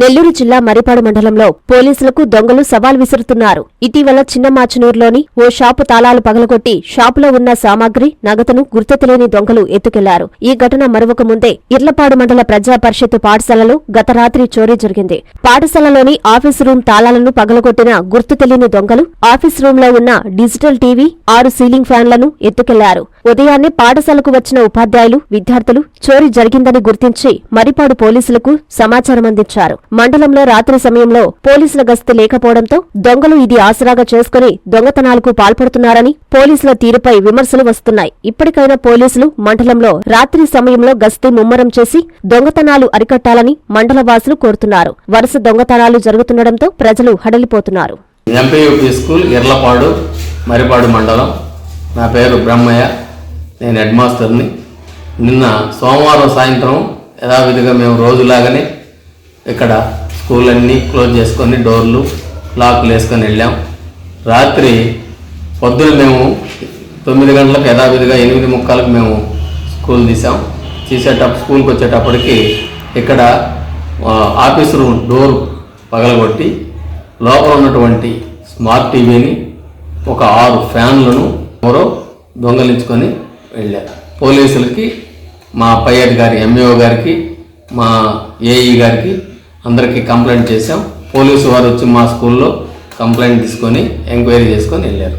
నెల్లూరు జిల్లా మరిపాడు మండలంలో పోలీసులకు దొంగలు సవాల్ విసురుతున్నారు. ఇటీవల చిన్నమాచనూరులోని ఓ షాపు తాళాలు పగలగొట్టి షాపులో ఉన్న సామాగ్రి నగదును గుర్తు తెలియని దొంగలు ఎత్తుకెళ్ళారు. ఈ ఘటన మరొక ముందే ఇర్లపాడు మండల ప్రజా పరిషత్ పాఠశాలలో గత రాత్రి చోరీ జరిగింది. పాఠశాలలోని ఆఫీసు రూమ్ తాళాలను పగలగొట్టిన గుర్తు తెలియని దొంగలు ఆఫీస్ రూమ్లో ఉన్న డిజిటల్ టీవీ ఆరు సీలింగ్ ఫ్యాన్లను ఎత్తుకెళ్ళారు. ఉదయాన్నే పాఠశాలకు వచ్చిన ఉపాధ్యాయులు విద్యార్థులు చోరీ జరిగిందని గుర్తించి మరిపాడు పోలీసులకు సమాచారం అందించారు. మండలంలో రాత్రి సమయంలో పోలీసుల గస్తీ లేకపోవడంతో దొంగలు ఇది ఆసరాగా చేసుకుని దొంగతనాలకు పాల్పడుతున్నారని పోలీసుల తీరుపై విమర్శలు వస్తున్నాయి. ఇప్పటికైనా పోలీసులు మండలంలో రాత్రి సమయంలో గస్తీ ముమ్మరం చేసి దొంగతనాలు అరికట్టాలని మండల వాసులు కోరుతున్నారు. వరుస దొంగతనాలు జరుగుతుండటంతో ప్రజలు హడలిపోతున్నారు. ఎంపీయూపీ స్కూల్ ఎర్లపాడు మరిపాడు మండలం. నా పేరు బ్రహ్మయ్య. నేను హెడ్ మాస్టర్ని. నిన్న సోమవారం సాయంత్రం యథావిధిగా మేము రోజులాగానే ఇక్కడ స్కూల్ అన్నీ క్లోజ్ చేసుకొని డోర్లు లాక్లు వేసుకొని వెళ్ళాం. రాత్రి పొద్దున మేము తొమ్మిది గంటలకు యథావిధిగా ఎనిమిది ముక్కాలకు మేము స్కూల్ తీసాం. తీసేటప్పుడు స్కూల్కి వచ్చేటప్పటికి ఇక్కడ ఆఫీస్ రూమ్ డోర్ పగలగొట్టి లోపల ఉన్నటువంటి స్మార్ట్ టీవీని ఒక ఆరు ఫ్యాన్లను ఎవరో దొంగలించుకొని వెళ్ళారు పోలీసులకి మా పై అధికారి ఎంఈఓ గారికి మా ఏఈ గారికి అందరికీ కంప్లైంట్ చేశాం. పోలీసు వారు వచ్చి మా స్కూల్లో కంప్లైంట్ తీసుకొని ఎంక్వైరీ చేసుకొని వెళ్ళారు.